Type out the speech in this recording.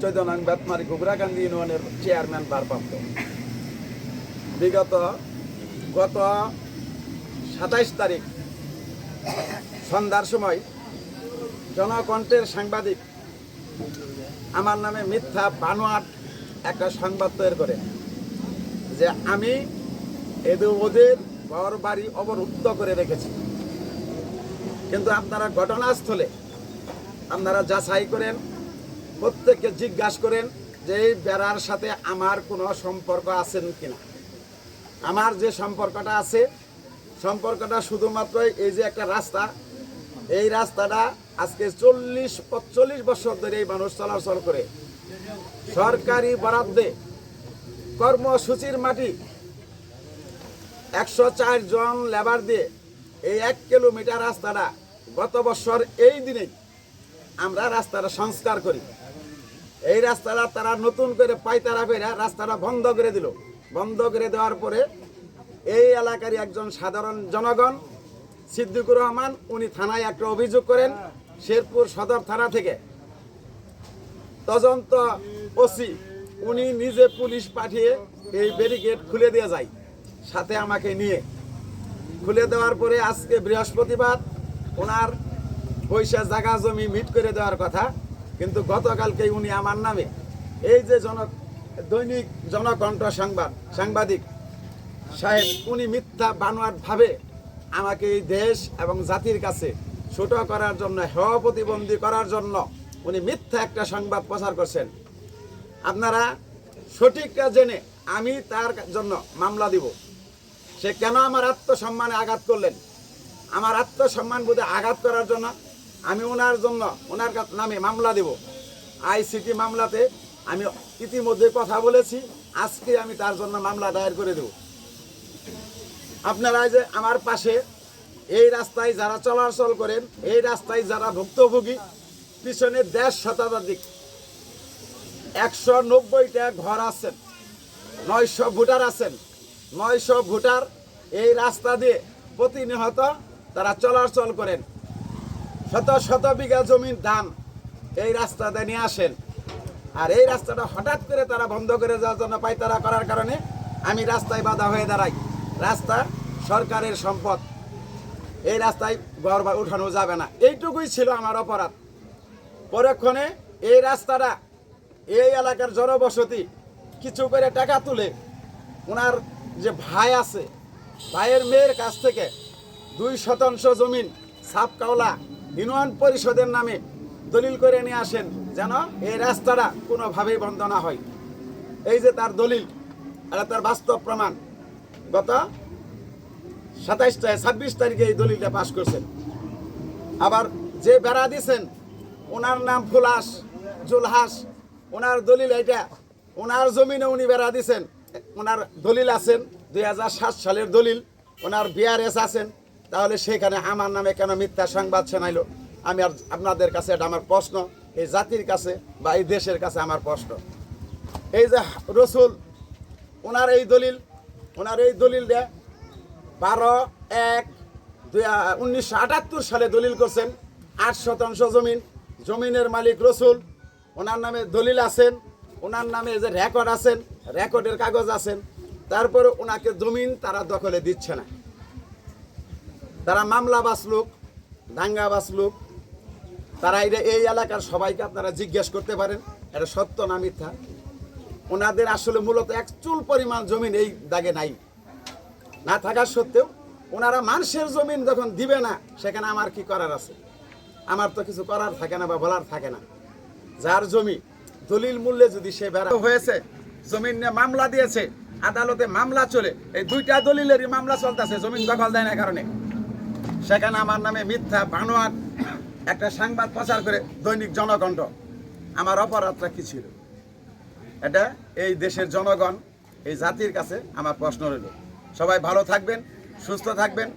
চৈতন্য নং বেতমারি গোবরাকান্দি ইউনিয়নের চেয়ারম্যান ভারপ্রাপ্ত। বিগত গত সাতাইশ তারিখ সন্ধ্যার সময় জনকণ্ঠের সাংবাদিক আমার নামে মিথ্যা বানোয়াট একটা সংবাদ তৈরি করে যে আমি এদের ওদের ঘর বাড়ি অবরুদ্ধ করে রেখেছি। কিন্তু আপনারা ঘটনাস্থলে আপনারা যাচাই করেন প্রত্যেককে জিজ্ঞাসা করেন যে এই বেড়ার সাথে আমার কোনো সম্পর্ক আছেন কিনা। আমার যে সম্পর্কটা আছে, সম্পর্কটা শুধুমাত্র এই যে একটা রাস্তা, এই রাস্তাটা আজকে চল্লিশ পঁচল্লিশ বছর ধরে এই মানুষ চলাচল করে। সরকারি বরাদ্দে কর্মসূচির মাটি একশো চার জন লেবার দিয়ে এই এক কিলোমিটার রাস্তাটা গত বছর এই দিনেই আমরা রাস্তাটা সংস্কার করি। এই রাস্তাটা তারা নতুন করে পাইতারা করে রাস্তাটা বন্ধ করে দিল। বন্ধ করে দেওয়ার পরে এই এলাকারই একজন সাধারণ জনগণ, সিদ্দিকুর রহমান, উনি থানায় একটা অভিযোগ করেন, শেরপুর সদর থানা থেকে। তদন্ত ওসি, উনি নিজে পুলিশ পাঠিয়ে এই ব্যারিকেড খুলে দিয়ে যায়, সাথে আমাকে নিয়ে। খুলে দেওয়ার পরে আজকে বৃহস্পতিবার ওনার পয়সা জায়গা জমি মিট করে দেওয়ার কথা। কিন্তু গতকালকে উনি আমার নামে এই যে জন দৈনিক জনকণ্ঠ সংবাদ, সাংবাদিক সাহেব, উনি মিথ্যা বানোয়াট ভাবে আমাকে এই দেশ এবং জাতির কাছে ছোট করার জন্য, হেয় প্রতিবন্ধী করার জন্য উনি মিথ্যা একটা সংবাদ প্রচার করছেন। আপনারা সঠিকটা জেনে আমি তার জন্য মামলা দিব। সে কেন আমার আত্মসম্মানে আঘাত করলেন? আমার আত্মসম্মান বোধে আঘাত করার জন্য আমি ওনার জন্য, ওনার নামে মামলা দেব। আইসিটি মামলাতে আমি ইতিমধ্যে কথা বলেছি, আজকে আমি তার জন্য মামলা দায়ের করে দেব। আপনারা যে আমার পাশে, এই রাস্তায় যারা চলাচল করেন, এই রাস্তায় যারা ভুক্তভোগী, পিছনে দেড় শতাধিক, একশো নব্বইটা ঘর আছেন, নয়শো ভোটার আছেন, নয়শো ভোটার এই রাস্তা দিয়ে প্রতিনিয়ত তারা চলাচল করেন। শত শত বিঘা জমির ধান এই রাস্তাতে নিয়ে আসেন। আর এই রাস্তাটা হঠাৎ করে তারা বন্ধ করে যাওয়ার জন্য পাইতারা করার কারণে আমি রাস্তায় বাধা হয়ে দাঁড়াই। রাস্তা সরকারের সম্পদ। এই রাস্তায় ঘর উঠানো যাবে না। এইটুকুই ছিল আমার অপরাধ। পরক্ষণে এই রাস্তাটা, এই এলাকার জনবসতি কিছু করে টাকা তুলে ওনার যে ভাই আছে, ভাইয়ের মেয়ের কাছ থেকে দুই শতাংশ জমিন সাপকাওলা ইউনিয়ন পরিষদের নামে দলিল করে নিয়ে আসেন যেন এই রাস্তাটা কোনোভাবেই বন্ধ না হয়। এই যে তার দলিল আর তার বাস্তব প্রমাণ, গত সাতাইশ ছাব্বিশ তারিখে এই দলিলটা পাশ করছেন। আবার যে বেড়া দিছেন, ওনার নাম ফুলাস, জুলহাস, ওনার দলিল এটা ওনার জমিনে উনি বেড়া দিছেন, ওনার দলিল আছেন, দুই হাজার সাত সালের দলিল, ওনার বিআরএস আছেন তাহলে সেখানে আমার নামে কেন মিথ্যা সংবাদ শোনাইলো? আমি আর আপনাদের কাছে এটা আমার প্রশ্ন, এই জাতির কাছে বা এই দেশের কাছে আমার প্রশ্ন। এই যে রসুল, ওনার এই দলিল, ওনার এই দলিল দেয় বারো এক দুই উনিশশো আটাত্তর সালে দলিল করছেন, আট শতাংশ জমিন, জমিনের মালিক রসুল, ওনার নামে দলিল আছেন, ওনার নামে যে রেকর্ড আছেন রেকর্ডের কাগজ আছেন, তারপরে ওনাকে জমিন তারা দখলে দিচ্ছে না। তারা মামলা বাসলুক দাঙ্গা বাসলুক তারা এটা এই এলাকার সবাইকে আপনারা জিজ্ঞেস করতে পারেন, এটা সত্য না মিথ্যা? ওনাদের আসলে মূলত এক চুল পরিমাণ জমিন এই দাগে নাই। না থাকার সত্ত্বেও ওনারা মানুষের জমিন যখন দিবে না, সেখানে আমার কি করার আছে? আমার তো কিছু করার থাকে না বা বলার থাকে না। যার জমি দলিল মূল্যে যদি সে বেড়া হয়েছে, জমিন নিয়ে মামলা দিয়েছে, আদালতে মামলা চলে, এই দুইটা দলিলেরই মামলা চলতেছে, জমিন দখল দেয় না কারণে। সেখানে আমার নামে মিথ্যা বানোয়ার একটা সংবাদ প্রচার করে দৈনিক জনকণ্ঠ আমার অপরাধটা কি ছিল? এটা এই দেশের জনগণ, এই জাতির কাছে আমার প্রশ্ন রইল। সবাই ভালো থাকবেন, সুস্থ থাকবেন।